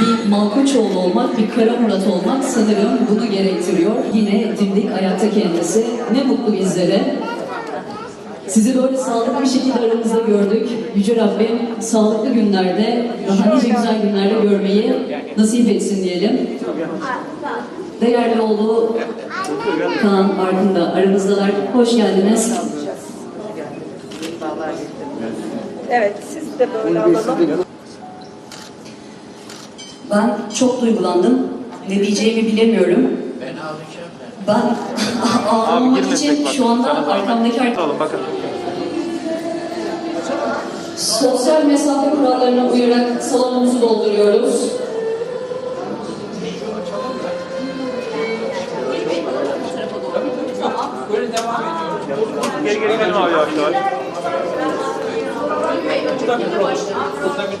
bir Malkoçoğlu olmak, bir Kara Murat olmak sanırım bunu gerektiriyor. Yine dimdik ayakta kendisi. Ne mutlu bizlere. Sizi böyle sağlıklı bir şekilde aramızda gördük. Yüce Rabbim sağlıklı günlerde, daha nice güzel günlerde görmeyi nasip etsin diyelim. Değerli oğlu Kaan Arkın da aramızdalar. Hoş geldiniz. Evet, siz de böyle alalım. Ben çok duygulandım. Ne diyeceğimi bilemiyorum. Ben ağlamak için şu anda arkamdaki ar- Alın bakın. sosyal mesafe kurallarına uyarak salonumuzu dolduruyoruz. Geri geri gelin abi yavaş yavaş. Sergi